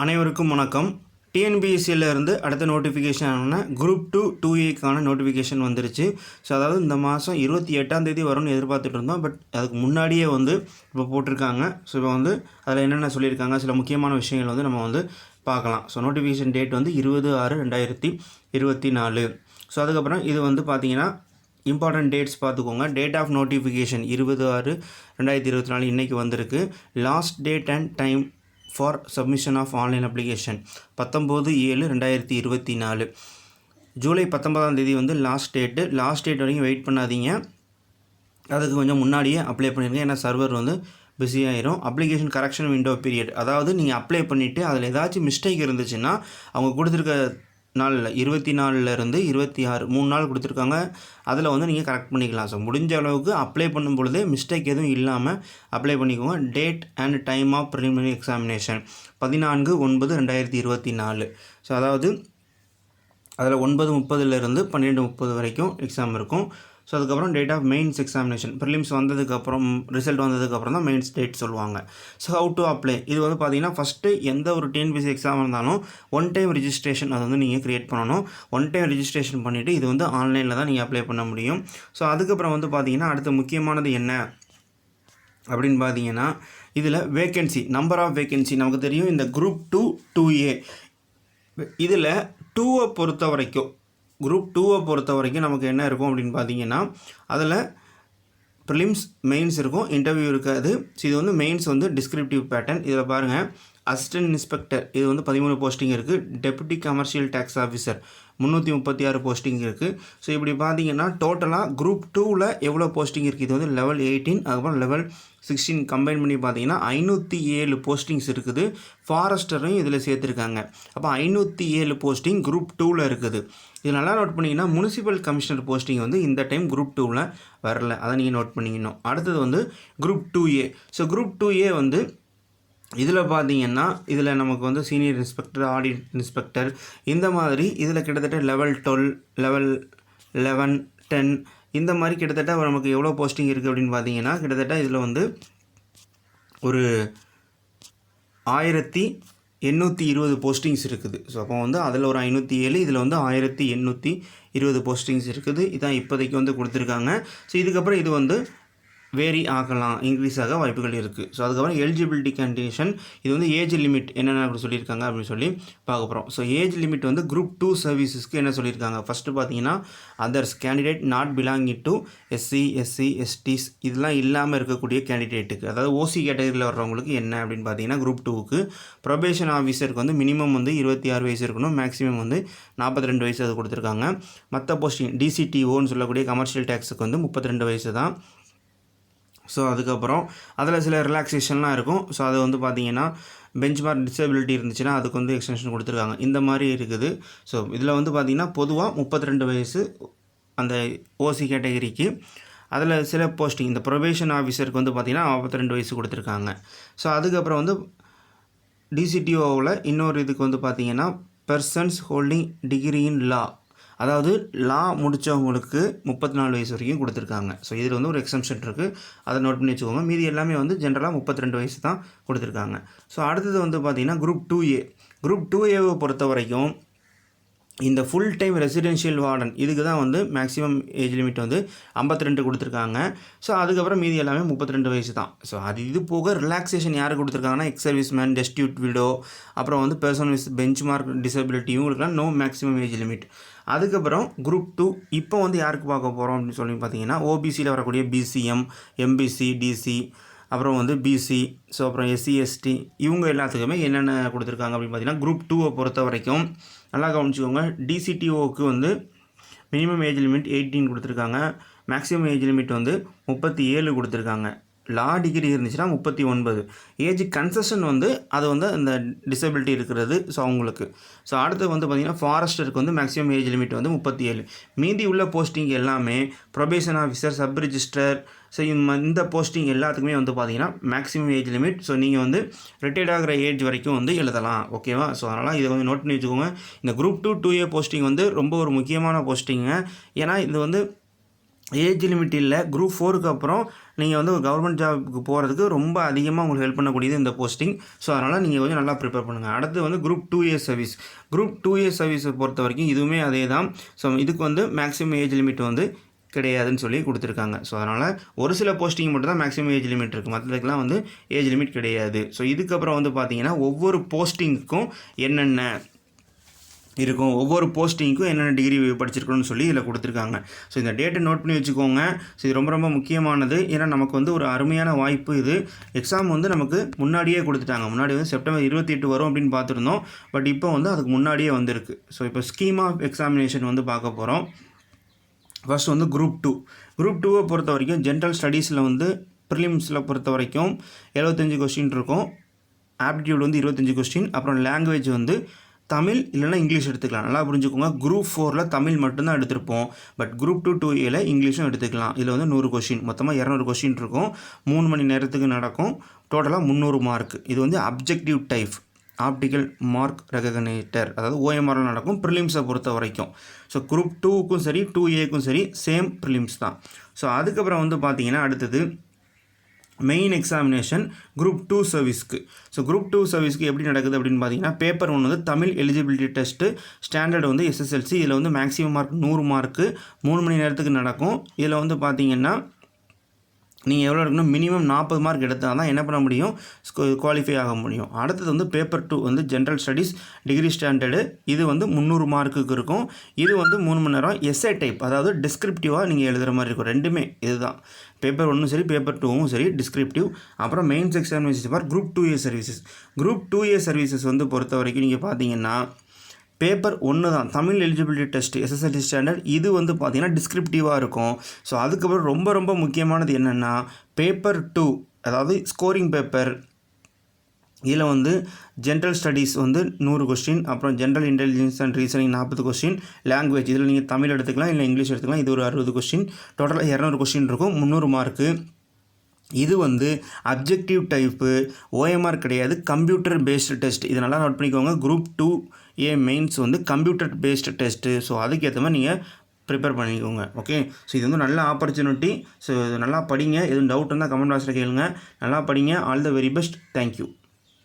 அனைவருக்கும் வணக்கம். டிஎன்பிஎஸ்சியிலேருந்து அடுத்த நோட்டிஃபிகேஷன் ஆன குரூப் டூ டூ ஏக்கான நோட்டிஃபிகேஷன் வந்துருச்சு. ஸோ அதாவது இந்த மாதம் இருபத்தி எட்டாம் தேதி வரும்னு எதிர்பார்த்துட்டு இருந்தோம். பட் அதுக்கு முன்னாடியே வந்து இப்போ போட்டிருக்காங்க. ஸோ இப்போ வந்து அதில் என்னென்ன சொல்லியிருக்காங்க சில முக்கியமான விஷயங்கள் வந்து நம்ம வந்து பார்க்கலாம். ஸோ நோட்டிஃபிகேஷன் டேட் வந்து இருபது ஆறு ரெண்டாயிரத்தி இருபத்தி நாலு. ஸோ அதுக்கப்புறம் இது வந்து பார்த்திங்கன்னா இம்பார்ட்டன்ட் டேட்ஸ் பார்த்துக்கோங்க. டேட் ஆஃப் நோட்டிஃபிகேஷன் இருபது ஆறு ரெண்டாயிரத்தி இருபத்தி நாலு இன்றைக்கி வந்திருக்கு. Last date and time for submission of online application பத்தொம்போது ஏழு ரெண்டாயிரத்தி இருபத்தி நாலு. ஜூலை பத்தொன்பதாம் தேதி வந்து லாஸ்ட் டேட்டு லாஸ்ட் டேட் வரைக்கும் வெயிட் பண்ணாதீங்க. அதுக்கு கொஞ்சம் முன்னாடியே அப்ளை பண்ணிடுங்க ஏன்னா சர்வர் வந்து busy application correction window period அதாவது நீங்கள் அப்ளை பண்ணிவிட்டு அதில் ஏதாச்சும் மிஸ்டேக் இருந்துச்சுன்னா அவங்க கொடுத்துருக்க நாளில் இருபத்தி நாலுலேருந்து இருபத்தி ஆறு மூணு நாள் கொடுத்துருக்காங்க. அதில் வந்து நீங்கள் கரெக்ட் பண்ணிக்கலாம் ஸோ முடிஞ்ச அளவுக்கு அப்ளை பண்ணும் பொழுதே மிஸ்டேக் எதுவும் இல்லாமல் அப்ளை பண்ணிக்கோங்க. Date and time of preliminary examination பதினான்கு ஒன்பது ரெண்டாயிரத்தி இருபத்தி நாலு ஸோ அதாவது அதில் ஒன்பது முப்பதுலேருந்து பன்னிரெண்டு முப்பது வரைக்கும் எக்ஸாம் இருக்கும். ஸோ அதுக்கப்புறம் date of mains examination prelims வந்ததுக்கப்புறம் ரிசல்ட் வந்ததுக்கப்புறம் தான் மெயின்ஸ் டேட் சொல்லுவாங்க. ஸோ ஹவு டு அப்ளை இது வந்து பார்த்தீங்கன்னா ஃபஸ்ட்டு எந்த ஒரு டிஎன்பிசி எக்ஸாம் இருந்தாலும் ஒன் டைம் ரிஜிஸ்ட்ரேஷன் அதை வந்து நீங்கள் க்ரியேட் பண்ணணும். ஒன் டைம் ரிஜிஸ்ட்ரேஷன் பண்ணிவிட்டு இது வந்து ஆன்லைனில் தான் நீங்கள் அப்ளை பண்ண முடியும். ஸோ அதுக்கப்புறம் வந்து பார்த்தீங்கன்னா அடுத்த முக்கியமானது என்ன? அப்படின்னு பார்த்தீங்கன்னா இதில் வேக்கன்சி நம்பர் ஆஃப் வேக்கன்சி நமக்கு தெரியும் இந்த குரூப் டூ டூ ஏ இதில் டூவை பொறுத்த வரைக்கும் குரூப் டூவை பொறுத்த வரைக்கும் நமக்கு என்ன இருக்கும் அப்படின்னு பார்த்தீங்கன்னா அதில் ப்ரிலிம்ஸ் மெயின்ஸ் இருக்கும் இன்டர்வியூ இருக்காது. ஸோ இது வந்து மெயின்ஸ் வந்து டிஸ்கிரிப்டிவ் பேட்டர்ன் இதில் பாருங்கள் அசிஸ்டன்ட் இன்ஸ்பெக்டர் இது வந்து பதிமூணு போஸ்டிங் இருக்குது டெப்யூட்டி கமர்ஷியல் டேக்ஸ் ஆஃபீஸர் முந்நூற்றி முப்பத்தி ஆறு போஸ்டிங் இருக்குது ஸோ இப்படி பார்த்தீங்கன்னா டோட்டலாக குரூப் டூவில் எவ்வளோ போஸ்டிங் இருக்குது இது வந்து லெவல் எயிட்டீன் அதுக்கப்புறம் லெவல் சிக்ஸ்டீன் கம்பைன் பண்ணி பார்த்தீங்கன்னா ஐநூற்றி ஏழு போஸ்டிங்ஸ் இருக்குது. ஃபாரஸ்டரையும் இதில் சேர்த்துருக்காங்க. அப்போ ஐநூற்றி ஏழு போஸ்டிங் குரூப் டூவில் இருக்குது. இது நல்லா நோட் பண்ணிங்கன்னா முனிசிபல் கமிஷனர் போஸ்டிங் வந்து இந்த டைம் குரூப் டூவில் வரல. அதை நீங்கள் நோட் பண்ணிக்கணும். அடுத்தது வந்து group two A so group two A வந்து இதில் பார்த்தீங்கன்னா இதில் நமக்கு வந்து சீனியர் இன்ஸ்பெக்டர் ஆடிட் இன்ஸ்பெக்டர் இந்த மாதிரி இதில் கிட்டத்தட்ட level twelve level eleven ten இந்த மாதிரி கிட்டத்தட்ட நமக்கு எவ்வளோ போஸ்டிங் இருக்குது அப்படின்னு பார்த்தீங்கன்னா கிட்டத்தட்ட இதில் வந்து ஒரு ஆயிரத்தி எண்ணூற்றி இருபது போஸ்டிங்ஸ் இருக்குது. ஸோ அப்போ வந்து அதில் ஒரு ஐநூற்றி ஏழு இதில் வந்து ஆயிரத்தி எண்ணூற்றி இருபது போஸ்டிங்ஸ் இருக்குது. இதான் இப்போதைக்கு வந்து கொடுத்துருக்காங்க. ஸோ இதுக்கப்புறம் இது வந்து வேரி ஆகலாம் இன்க்ரீஸ் ஆக வாய்ப்புகள் இருக்குது ஸோ அதுக்கப்புறம் எலிஜிபிலிட்டி கண்டிஷன் இது வந்து ஏஜ் லிமிட் என்னென்ன அப்படி சொல்லியிருக்காங்க அப்படின்னு சொல்லி பார்க்க போகிறோம் ஸோ ஏஜ் லிமிட் வந்து குரூப் டூ சர்வீசஸ்க்கு என்ன சொல்லியிருக்காங்க? ஃபஸ்ட்டு பார்த்தீங்கன்னா others candidate not belonging to SC SC STs இதெல்லாம் இல்லாமல் இருக்கக்கூடிய கேண்டிடேட்டுக்கு அதாவது ஓசி கேட்டகரியில் வர்றவங்களுக்கு என்ன அப்படின்னு பார்த்தீங்கன்னா குரூப் டூவுக்கு ப்ரொபேஷன் ஆஃபீஸருக்கு வந்து மினிமம் வந்து இருபத்தி ஆறு வயசு இருக்கணும் மேக்ஸிமம் வந்து நாற்பத்தி ரெண்டு வயசு அது கொடுத்துருக்காங்க. மற்ற போஸ்டிங் டிசிடிஓன்னு சொல்லக்கூடிய கமர்ஷியல் டேக்ஸுக்கு வந்து முப்பத்தி ரெண்டு வயசு தான். ஸோ அதுக்கப்புறம் அதில் சில ரிலாக்ஸேஷன்லாம் இருக்கும். ஸோ அது வந்து பார்த்தீங்கன்னா பெஞ்ச் மார்க் டிசபிலிட்டி இருந்துச்சுன்னா அதுக்கு வந்து எக்ஸ்டென்ஷன் கொடுத்துருக்காங்க. இந்த மாதிரி இருக்குது. ஸோ இதில் வந்து பார்த்திங்கன்னா பொதுவாக முப்பத்தி ரெண்டு வயசு அந்த ஓசி கேட்டகரிக்கு அதில் சில போஸ்டிங் இந்த ப்ரொபேஷன் ஆஃபீஸருக்கு வந்து பார்த்திங்கன்னா நாற்பத்தி ரெண்டு வயசு கொடுத்துருக்காங்க. ஸோ அதுக்கப்புறம் வந்து டிசிடிஓவில் இன்னொரு இதுக்கு வந்து பார்த்திங்கன்னா persons holding degree in law அதாவது லா முடித்தவங்களுக்கு முப்பத்தி நாலு வயசு வரைக்கும் கொடுத்துருக்காங்க. ஸோ இதில் வந்து ஒரு எக்ஸம்ஷன் இருக்குது அதை நோட் பண்ணி வச்சுக்கோங்க. மீதி எல்லாமே வந்து ஜென்ரலாக முப்பத்தி ரெண்டு வயசு தான் கொடுத்துருக்காங்க. ஸோ அடுத்தது வந்து பார்த்திங்கன்னா group two A group two ஏவை பொறுத்த வரைக்கும் இந்த ஃபுல் டைம் ரெசிடென்ஷியல் வார்டன் இதுக்கு தான் வந்து மேக்ஸிமம் ஏஜ் லிமிட் வந்து ஐம்பத்தி ரெண்டு கொடுத்துருக்காங்க. ஸோ அதுக்கப்புறம் மீதி எல்லாமே முப்பத்தி ரெண்டு வயசு தான். ஸோ அது இது போக ரிலாக்ஸேஷன் யார் கொடுத்துருக்காங்கன்னா ex service man destitute widow அப்புறம் வந்து person with benchmark disability இவங்களுக்குலாம் நோ மேக்ஸிமம் ஏஜ் லிமிட் அதுக்கப்புறம் குரூப் டூ இப்போ வந்து யாருக்கு பார்க்க போகிறோம் அப்படின்னு சொல்லி பார்த்தீங்கன்னா ஓபிசியில் வரக்கூடிய பிசிஎம் எம்பிசி டிசி அப்புறம் வந்து பிசி ஸோ அப்புறம் எஸ்சி எஸ்டி இவங்க எல்லாத்துக்குமே என்னென்ன கொடுத்துருக்காங்க அப்படின்னு பார்த்தீங்கன்னா குரூப் டூவை பொறுத்த வரைக்கும் நல்லா கவனிச்சுக்கோங்க டிசிடிஓக்கு வந்து மினிமம் ஏஜ் லிமிட் எயிட்டீன் கொடுத்துருக்காங்க மேக்ஸிமம் ஏஜ் லிமிட் வந்து முப்பத்தி ஏழு கொடுத்துருக்காங்க. லா டிகிரி இருந்துச்சுன்னா முப்பத்தி ஒன்பது. ஏஜ் கன்செஷன் வந்து அது வந்து அந்த டிசபிலிட்டி இருக்கிறது ஸோ அவங்களுக்கு. ஸோ அடுத்து வந்து பார்த்திங்கன்னா ஃபாரஸ்டருக்கு வந்து மேக்ஸிமம் ஏஜ் லிமிட் வந்து முப்பத்தி ஏழு. மீதி உள்ள போஸ்டிங் எல்லாமே probation officer sub register so இந்த போஸ்டிங் எல்லாத்துக்குமே வந்து பார்த்திங்கன்னா மேக்ஸிமம் ஏஜ் லிமிட் ஸோ நீங்கள் வந்து ரிட்டையர்ட் ஆகிற ஏஜ் வரைக்கும் வந்து எழுதலாம். ஓகேவா ஸோ அதனால் இதை வந்து நோட் பண்ணி வச்சுக்கோங்க. இந்த group two two A posting வந்து ரொம்ப ஒரு முக்கியமான போஸ்டிங்க ஏன்னா இது வந்து ஏஜ் லிமிட் இல்லை குரூப் ஃபோருக்கு அப்புறம் நீங்கள் வந்து ஒரு கவர்மெண்ட் ஜாபுக்கு போகிறதுக்கு ரொம்ப அதிகமாக உங்களுக்கு ஹெல்ப் பண்ணக்கூடியது இந்த போஸ்டிங் ஸோ அதனால் நீங்கள் கொஞ்சம் நல்லா ப்ரிப்பேர் பண்ணுங்கள் அடுத்து வந்து group two years service group two years சர்வீஸை பொறுத்த வரைக்கும் இதுவுமே அதே தான் ஸோ இதுக்கு வந்து மேக்ஸிமம் ஏஜ் லிமிட் வந்து கிடையாதுன்னு சொல்லி கொடுத்துருக்காங்க. ஸோ அதனால் ஒரு சில போஸ்டிங் மட்டும் தான் மேக்ஸிமம் ஏஜ் லிமிட் இருக்குது மற்றதுக்கெலாம் வந்து ஏஜ் லிமிட் கிடையாது. ஸோ இதுக்கப்புறம் வந்து பார்த்திங்கன்னா ஒவ்வொரு போஸ்டிங்க்கும் என்னென்ன இருக்கும். ஒவ்வொரு போஸ்டிங்க்கும் என்னென்ன டிகிரி படிச்சிருக்கணும்னு சொல்லி இதில் கொடுத்துருக்காங்க. ஸோ இந்த டேட்டை நோட் பண்ணி வச்சுக்கோங்க. ஸோ இது ரொம்ப ரொம்ப முக்கியமானது. ஏன்னா நமக்கு வந்து ஒரு அருமையான வாய்ப்பு இது. எக்ஸாம் வந்து நமக்கு முன்னாடியே கொடுத்துட்டாங்க. முன்னாடி வந்து செப்டம்பர் இருபத்தி எட்டு வரும் அப்படின்னு பார்த்துருந்தோம். பட் இப்போ வந்து அதுக்கு முன்னாடியே வந்திருக்கு. ஸோ இப்போ ஸ்கீம் ஆஃப் எக்ஸாமினேஷன் வந்து பார்க்க போகிறோம் ஃபர்ஸ்ட் வந்து குரூப் டூ குரூப் டூவை பொறுத்த வரைக்கும் ஜென்ரல் ஸ்டடீஸில் வந்து ப்ரிலிம்ஸில் பொறுத்த வரைக்கும் எழுபத்தஞ்சு கொஸ்டின் இருக்கும். ஆப்டிடியூட் வந்து இருபத்தஞ்சி கொஸ்டின் அப்புறம் லாங்குவேஜ் வந்து தமிழ் இல்லைனா இங்கிலீஷ் எடுத்துக்கலாம். நல்லா புரிஞ்சுக்கோங்க. குரூப் ஃபோரில் தமிழ் மட்டும்தான் எடுத்திருப்போம். பட் குரூப் டூ டூ ஏல இங்கிலீஷும் எடுத்துக்கலாம். இதில் வந்து நூறு கொஷின் மொத்தமாக இரநூறு கொஷின் இருக்கும். மூணு மணி நேரத்துக்கு நடக்கும். டோட்டலாக முந்நூறு மார்க் இது வந்து objective type optical mark recognizer அதாவது ஓஎம்ஆரில் நடக்கும். ப்ரிலிம்ஸை பொறுத்த வரைக்கும். ஸோ குரூப் டூவுக்கும் சரி டூ ஏக்கும் சரி சேம் ப்ரிலிம்ஸ் தான். ஸோ அதுக்கப்புறம் வந்து பார்த்தீங்கன்னா அடுத்தது மெயின் எக்ஸாமினேஷன் குரூப் டூ சர்வீஸ்க்கு ஸோ குரூப் டூ சர்வீஸ்க்கு எப்படி நடக்குது அப்படின்னு பார்த்தீங்கன்னா பேப்பர் ஒன்று வந்து தமிழ் எலிஜிபிலிட்டி டெஸ்ட்டு ஸ்டாண்டர்ட் வந்து எஸ்எஸ்எல்சி இதில் வந்து மேக்ஸிமம் மார்க் நூறு மார்க்கு மூணு மணி நேரத்துக்கு நடக்கும். இதில் வந்து பார்த்தீங்கன்னா நீங்கள் எவ்வளோ எடுக்கணும்? மினிமம் நாற்பது மார்க் எடுத்தால் தான் என்ன பண்ண முடியும்? குவாலிஃபை ஆக முடியும். அடுத்தது வந்து பேப்பர் டூ வந்து ஜென்ரல் ஸ்டடீஸ் டிகிரி ஸ்டாண்டர்டு இது வந்து முந்நூறு மார்க்குக்கு இருக்கும். இது வந்து மூணு மணி நேரம் எஸ்ஏ டைப் அதாவது டிஸ்கிரிப்டிவாக நீங்கள் எழுதுகிற மாதிரி இருக்கும். ரெண்டுமே இதுதான். பேப்பர் ஒன்றும் சரி பேப்பர் டூவும் சரி டிஸ்கிரிப்டிவ் அப்புறம் mains examination for group two year services group two year services வந்து பொறுத்த வரைக்கும் நீங்கள் பார்த்தீங்கன்னா பேப்பர் ஒன்று தான். Tamil eligibility test SSLC standard இது வந்து பார்த்திங்கன்னா டிஸ்கிரிப்டிவாக இருக்கும். ஸோ அதுக்கப்புறம் ரொம்ப ரொம்ப முக்கியமானது என்னென்னா பேப்பர் டூ அதாவது ஸ்கோரிங் பேப்பர் இதில் வந்து ஜென்ரல் ஸ்டடீஸ் வந்து நூறு கொஸ்டின் அப்புறம் ஜென்ரல் இன்டெலிஜென்ஸ் அண்ட் ரீசனிங் நாற்பது கொஸ்டின் லாங்குவேஜ் இதில் நீங்கள் தமிழ் எடுத்துக்கலாம் இல்லை இங்கிலீஷ் எடுத்துக்கலாம் இது ஒரு அறுபது கொஸ்டின் டோட்டலாக இரநூறு கொஸ்டின் இருக்கும் முந்நூறு மார்க்கு இது வந்து அப்ஜெக்டிவ் டைப்பு ஓஎம்ஆர் கிடையாது கம்ப்யூட்டர் பேஸ்டு டெஸ்ட் இதை நல்லா நோட் பண்ணிக்கோங்க குரூப் டூ ஏ மெயின்ஸ் வந்து கம்ப்யூட்டர் பேஸ்டு டெஸ்ட்டு ஸோ அதுக்கேற்ற மாதிரி நீங்கள் ப்ரிப்பேர் பண்ணிக்கோங்க ஓகே ஸோ இது வந்து நல்ல ஆப்பர்ச்சுனிட்டி ஸோ நல்லா படிங்க. எதுவும் டவுட் இருந்தால் கமெண்ட் பாக்ஸில் கேளுங்க. நல்லா படிங்க. All the very best thank you